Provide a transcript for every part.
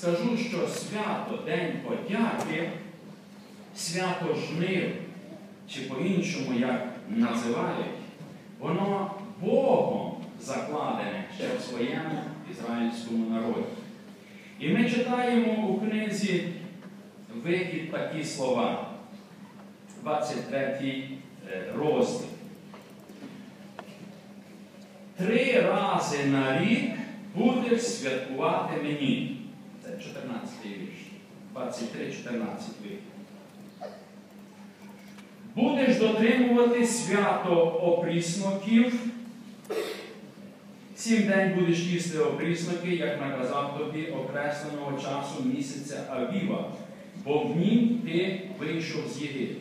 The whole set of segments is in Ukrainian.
Скажу, що свято День подяки, свято жнив, чи по-іншому, як називають, воно Богом закладене ще в своєму ізраїльському народі. І ми читаємо у книзі вихід такі слова, 23 розділ. Три рази на рік будеш святкувати мені. Це 14 вірш. 23, 14 вірш. Будеш дотримувати свято опрісноків. Сім день будеш їсти опрісноки, як наказав тобі окресленого часу місяця Авіва, бо в нім ти вийшов з Єгипту.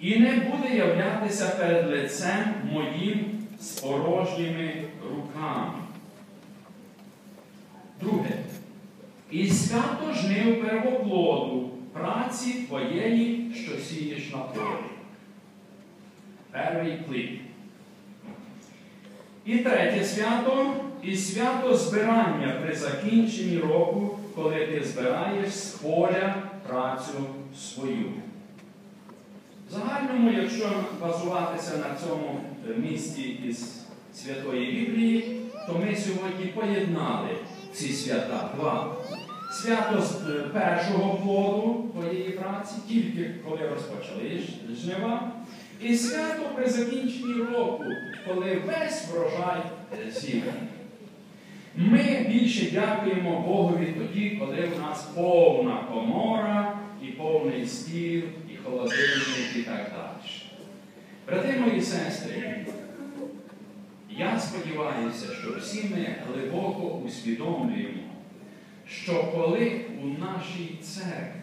І не буде являтися перед лицем моїм з порожніми руками. Друге. І свято жнив первоплоду праці твоєї, що сієш на полі. Перший плід. І третє свято і свято збирання при закінченні року, коли ти збираєш з поля працю свою. В загальному, якщо базуватися на цьому місці із Святої Біблії, то ми сьогодні поєднали ці свята два. Свято з першого плоду твоєї праці, тільки коли розпочали жнива, і свято при закінченні року, коли весь врожай зібраний. Ми більше дякуємо Богові тоді, коли у нас повна комора, і повний стіл, і холодильник, і так далі. Брати мої сестри, я сподіваюся, що всі ми глибоко усвідомлюємо, що коли у нашій церкві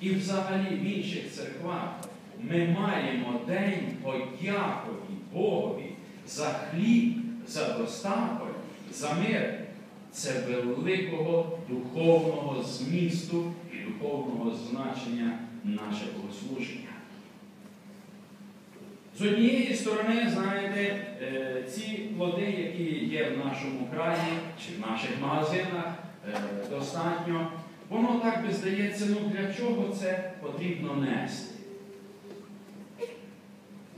і взагалі в інших церквах ми маємо день подякові Богові за хліб, за достаток, за мир, це великого духовного змісту і духовного значення нашого служення. З однієї сторони, знаєте, ці плоди, які є в нашому краї чи в наших магазинах, достатньо, воно так би здається, ну для чого це потрібно нести.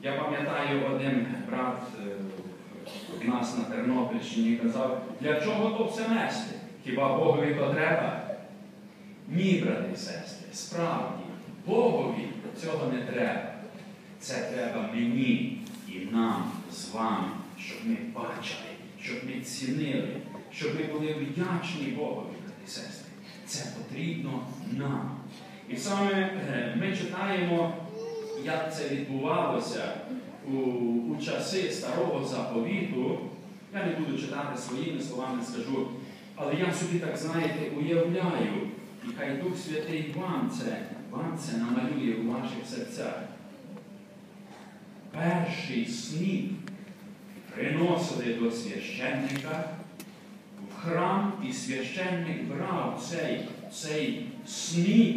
Я пам'ятаю, один брат у нас на Тернопільщині казав, для чого то все нести? Хіба Богові то треба? Ні, брати і сестри, справді, Богові цього не треба. Це треба мені і нам з вами, щоб ми бачили, щоб ми цінили, щоб ми були вдячні Богові, брати і сестри. Це потрібно нам. І саме ми читаємо, як це відбувалося у, у часи старого заповіту. Я не буду читати своїми словами, скажу, але я собі так, знаєте, уявляю, і хай Дух Святий вам це, вам це намалює у ваших серцях. Перший сніг приносили до священника храм, і священник брав цей, цей сніг,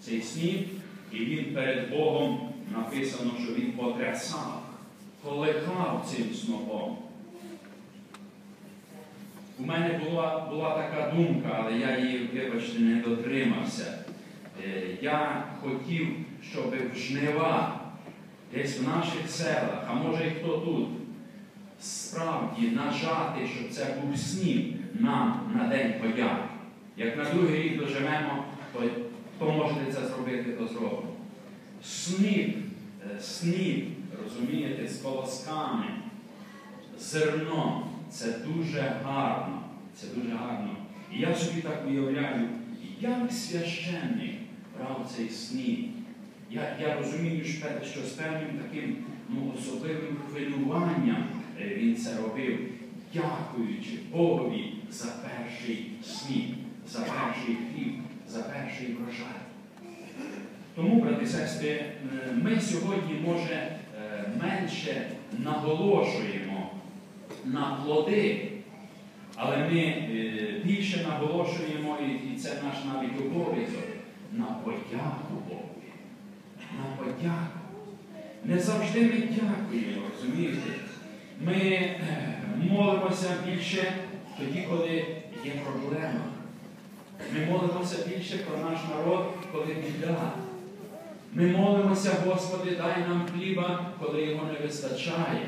цей сніг, і він перед Богом написано, що він потрясав, колихав цим снопом. У мене була була така думка, але я її, вибачте, не дотримався. Я хотів, щоб в жнива десь в наших селах, а може і хто тут, справді нажати, щоб це був сніг нам на День подяки. Як на другий рік доживемо, то хто можете це зробити, то зробимо. Сніг, сніг, розумієте, з колосками, зерно це дуже гарно. Це дуже гарно. І я собі так уявляю, як священник брав цей сніг. Я я розумію, що з певним таким ну, особливим хвилюванням він це робив, дякуючи Богові за перший сніг, за перший хліб, за перший врожай. Тому, брати і сестри, ми сьогодні, може, менше наголошуємо на плоди, але ми більше наголошуємо, і це наш навіть обов'язок, на подяку Богу. На подяку. Не завжди ми дякуємо, розумієте? Ми е, молимося більше тоді, коли є проблема. Ми молимося більше про наш народ, коли біда. Ми молимося, Господи, дай нам хліба, коли його не вистачає.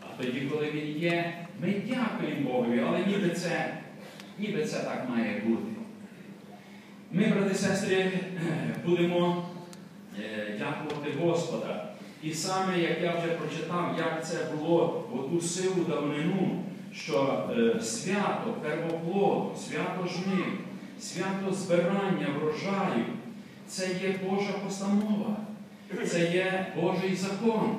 А тоді, коли він є, ми дякуємо Богові, але ніби це, ніби це так має бути. Ми, брати і сестри, будемо е, дякувати Господа. І саме, як я вже прочитав, як це було в ту силу давнину, що е, свято первоплоду, свято жнив, свято збирання врожаю, це є Божа постанова, це є Божий закон.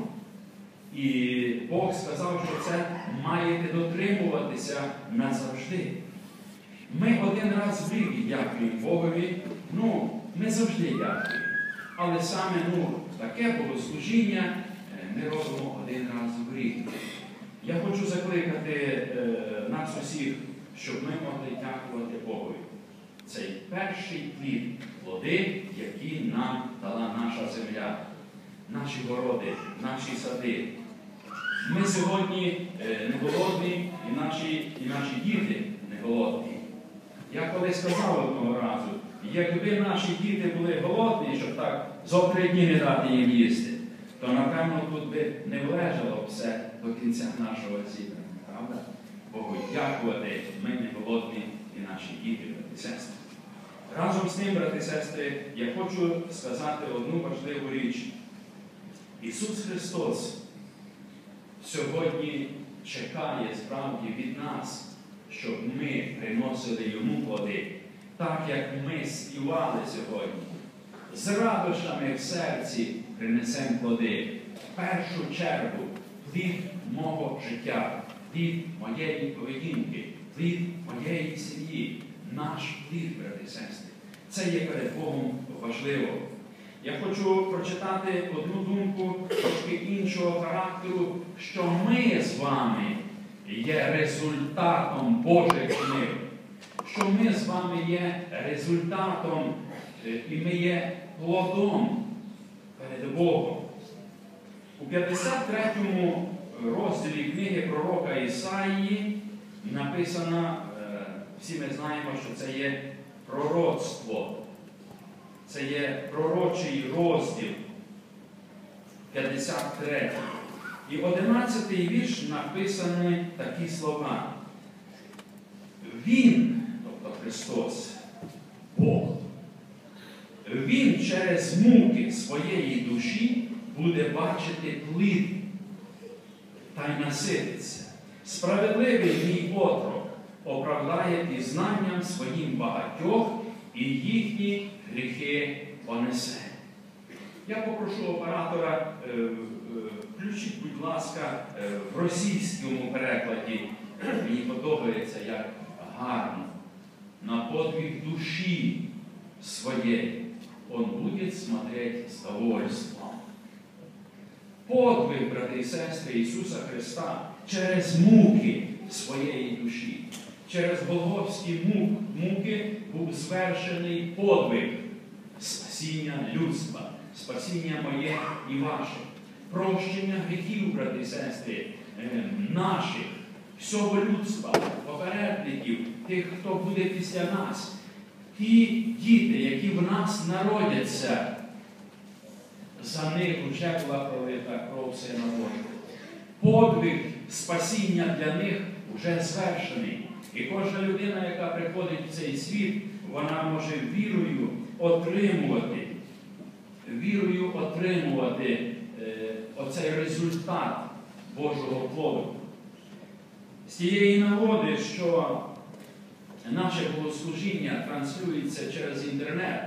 І Бог сказав, що це маєте дотримуватися назавжди. Ми один раз в рік дякуємо Богові, ну, ми завжди дякуємо. Але саме ну, таке богослужіння е, ми робимо один раз в рік. Я хочу закликати е, нас усіх, щоб ми могли дякувати Богові. Цей перший плід, плоди, які нам дала наша земля, наші городи, наші сади. Ми сьогодні е, не голодні, і наші, і наші діти не голодні. Я колись сказав одного разу, якби наші діти були голодні, щоб так зо три дні не дати їм їсти, то напевно тут би не влежало все до кінця нашого зібрання. Правда? Богу дякувати, ми не голодні і наші діти, брати сестри. Разом з тим, брати сестри, я хочу сказати одну важливу річ. Ісус Христос сьогодні чекає справді від нас, щоб ми приносили Йому плоди, так як ми співали сьогодні. З радощами в серці принесемо плоди. В першу чергу плід мого життя, плід моєї поведінки, плід моєї сім'ї, наш плід, брати сестри. Це є перед Богом важливо. Я хочу прочитати одну думку трошки іншого характеру, що ми з вами є результатом Божих книг, що ми з вами є результатом е, і ми є плодом перед Богом. У 53-му розділі книги пророка Ісаїї написано, е, всі ми знаємо, що це є пророцтво. Це є пророчий розділ 53. І 11 вірш написані такі слова. Він, Христос, Бог, Він через муки своєї душі буде бачити плід та й насититься. Справедливий мій отрок оправдає пізнанням своїм багатьох і їхні гріхи понесе. Я попрошу оператора, е, е, включіть, будь ласка, е, в російському перекладі. Мені подобається, як гарно. На подвиг душі своєї он буде смотреть з довольством. Подвиг, брати і сестри Ісуса Христа через муки своєї душі, через Голгофські муки був звершений подвиг спасіння людства, спасіння моє і ваше, прощення гріхів, брати і сестри, е, наших, всього людства, попередників, тих, хто буде після нас, ті діти, які в нас народяться, за них вже була пролита кров Сина Божого. Подвиг спасіння для них вже звершений. І кожна людина, яка приходить в цей світ, вона може вірою отримувати, вірою отримувати е, оцей результат Божого плоду. З тієї нагоди, що наше богослужіння транслюється через інтернет,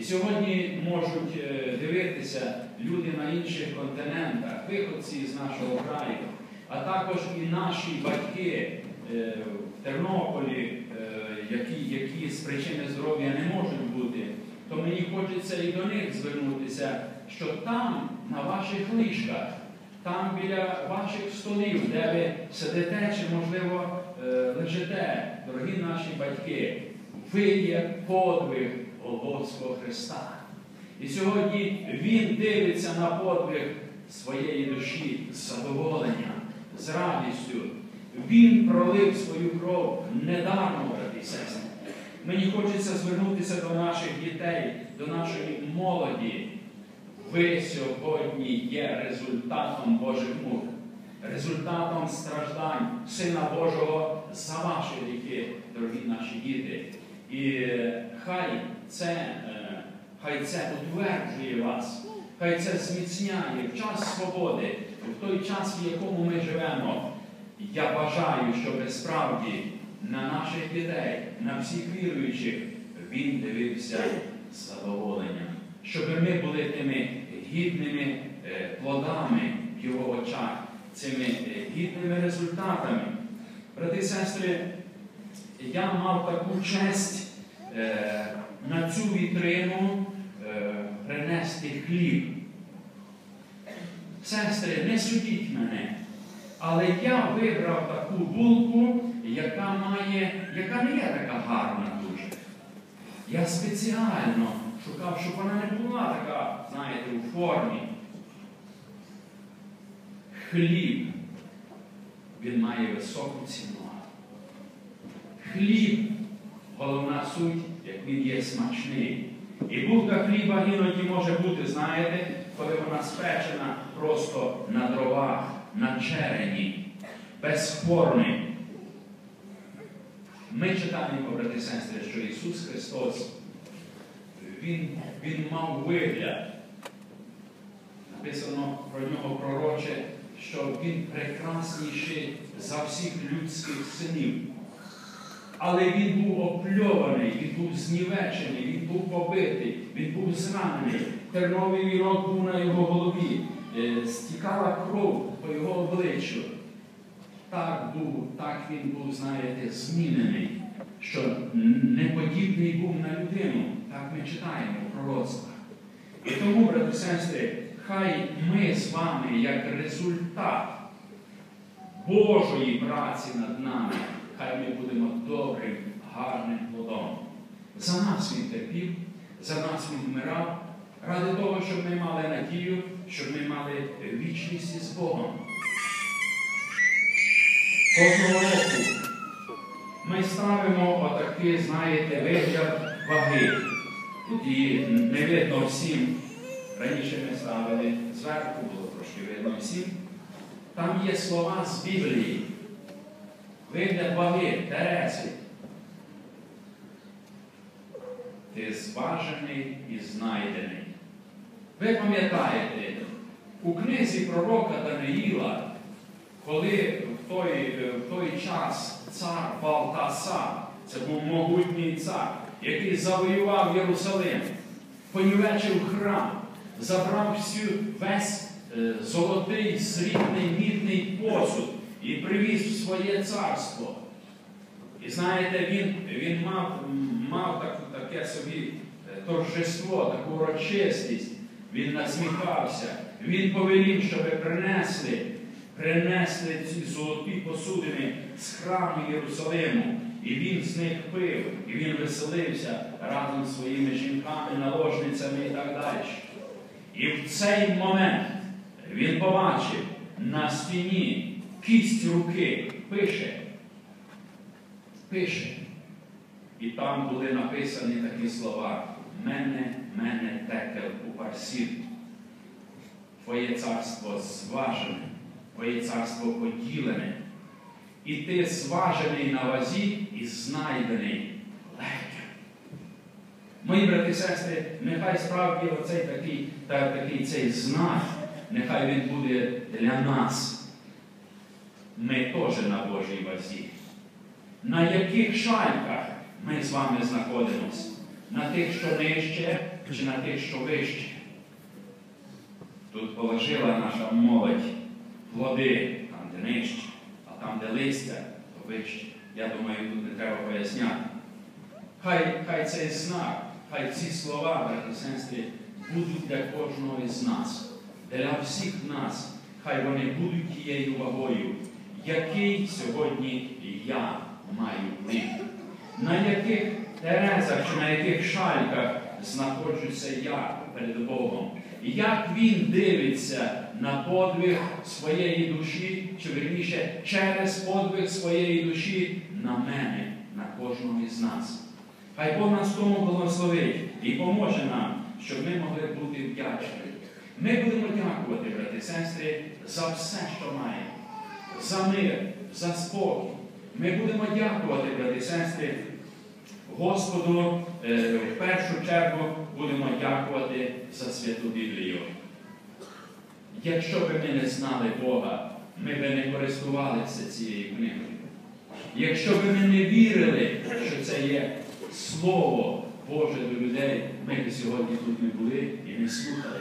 і сьогодні можуть е, дивитися люди на інших континентах, виходці з нашого краю, а також і наші батьки е, в Тернополі, які, які з причини здоров'я не можуть бути, то мені хочеться і до них звернутися, що там, на ваших ліжках, там біля ваших столів, де ви сидите чи, можливо, лежите, дорогі наші батьки, ви є подвиг Голгофського Христа. І сьогодні Він дивиться на подвиг своєї душі з задоволенням, з радістю. Він пролив свою кров недарно, брати сестри. Мені хочеться звернутися до наших дітей, до нашої молоді. Ви сьогодні є результатом Божих мук, результатом страждань Сина Божого за ваші гріхи, дорогі наші діти. І е, хай це, е, хай це утверджує вас, хай це зміцняє в час свободи, в той час, в якому ми живемо. Я бажаю, щоб справді на наших дітей, на всіх віруючих, він дивився з задоволенням, щоб ми були тими гідними е, плодами в його очах, цими е, гідними результатами. Брати і сестри, я мав таку честь е, на цю вітрину принести хліб. Сестри, не судіть мене. Але я вибрав таку булку, яка має, яка не є така гарна дуже. Я спеціально шукав, щоб вона не була така, знаєте, у формі. Хліб, він має високу ціну. Хліб, головна суть, як він є смачний. І булка хліба іноді може бути, знаєте, коли вона спечена просто на дровах на черені, без форми. Ми читаємо, брати сестри, що Ісус Христос, Він, Він мав вигляд. Написано про нього пророче, що Він прекрасніший за всіх людських синів. Але він був опльований, він був знівечений, він був побитий, він був зранений. Терновий вірок був на його голові. Е, стікала кров по його обличчю. Так був, так він був, знаєте, змінений, що не подібний був на людину. Так ми читаємо пророцтвах. І тому, брати сестри, хай ми з вами, як результат Божої праці над нами, хай ми будемо добрим, гарним плодом. За нас він терпів, за нас він вмирав ради того, щоб ми мали надію, щоб ми мали вічність із Богом. Кожного року ми ставимо отакий, знаєте, вигляд ваги. Її не видно всім. Раніше ми ставили зверху, було трошки видно всім. Там є слова з Біблії. Вигляд ваги, Терези. Ти зважений і знайдений. Ви пам'ятаєте, у книзі пророка Даниїла, коли в той, в той час цар Балтасар, це був могутній цар, який завоював Єрусалим, понівечив храм, забрав всю весь е, золотий, срібний, мідний посуд і привіз в своє царство. І знаєте, він він мав мав так, таке собі е, торжество, таку урочистість. Він насміхався, він повелів, щоб принесли, принесли ці золоті посудини з храму Єрусалиму. І він з них пив, і він веселився разом з своїми жінками, наложницями і так далі. І в цей момент він побачив на стіні кість руки, пише, пише. І там були написані такі слова мене, мене текел у парсів. Твоє царство зважене, Твоє царство поділене. І ти зважений на вазі і знайдений легким. Мої брати і сестри, нехай справді оцей такий, та, такий цей знак, нехай він буде для нас. Ми теж на Божій вазі. На яких шальках ми з вами знаходимося? на тих, що нижче, чи на тих, що вище. Тут положила наша молодь плоди там, де нижче, а там, де листя, то вище. Я думаю, тут не треба поясняти. Хай хай цей знак, хай ці слова, брати сестри, будуть для кожного із нас, для всіх нас, хай вони будуть тією вагою, який сьогодні я маю вплив, на яких терезах чи на яких шальках знаходжуся я перед Богом. Як Він дивиться на подвиг своєї душі, чи верніше через подвиг своєї душі на мене, на кожного із нас. Хай Бог нас тому благословить і поможе нам, щоб ми могли бути вдячні. Ми будемо дякувати, брати і сестри, за все, що маємо, за мир, за спокій. Ми будемо дякувати, брати і сестри, Господу е, в першу чергу будемо дякувати за святу Біблію. Якщо би ми не знали Бога, ми би не користувалися цією книгою. Якщо б ми не вірили, що це є Слово Боже до людей, ми сьогодні тут не були і не слухали.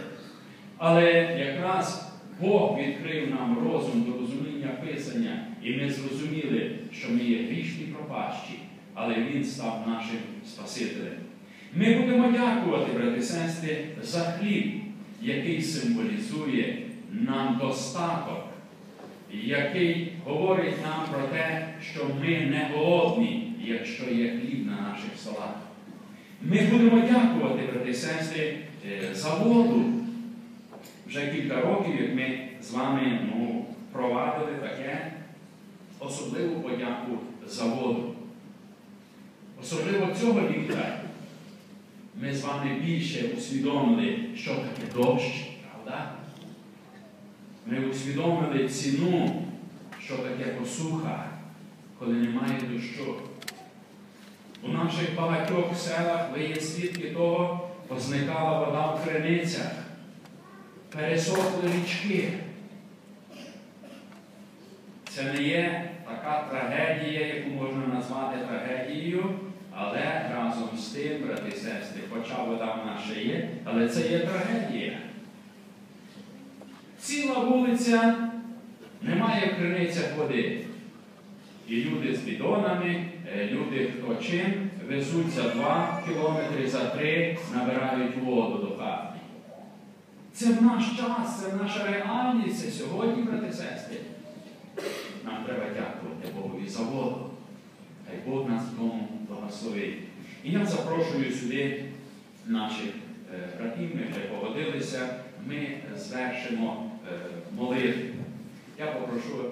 Але якраз Бог відкрив нам розум до розуміння Писання, і ми зрозуміли, що ми є грішні пропащі, але Він став нашим Спасителем. Ми будемо дякувати, брати сестри, за хліб, який символізує нам достаток, який говорить нам про те, що ми не голодні, якщо є хліб на наших столах. Ми будемо дякувати, брати сестри, е, за воду. Вже кілька років, як ми з вами ну, провадили таке особливу подяку за воду. Особливо цього літа ми з вами більше усвідомили, що таке дощ, правда? Ми усвідомили ціну, що таке посуха, коли немає дощу. У наших багатьох селах ви є свідки того, позникала вода в криницях, пересохли річки. Це не є така трагедія, яку можна назвати трагедією, але разом з тим, брати і сестри, хоча вода в нас ще є, але це є трагедія. Ціла вулиця, немає в криницях води. І люди з бідонами, е, люди хто чим, везуть за два кілометри, за три, набирають воду до хати. Це в наш час, це наша реальність це сьогодні, брати сестри. Нам треба дякувати Богові за воду. Хай Бог нас тому благословить. І я запрошую сюди наших е, братів, ми вже погодилися, ми звершимо е, молитву. Я попрошу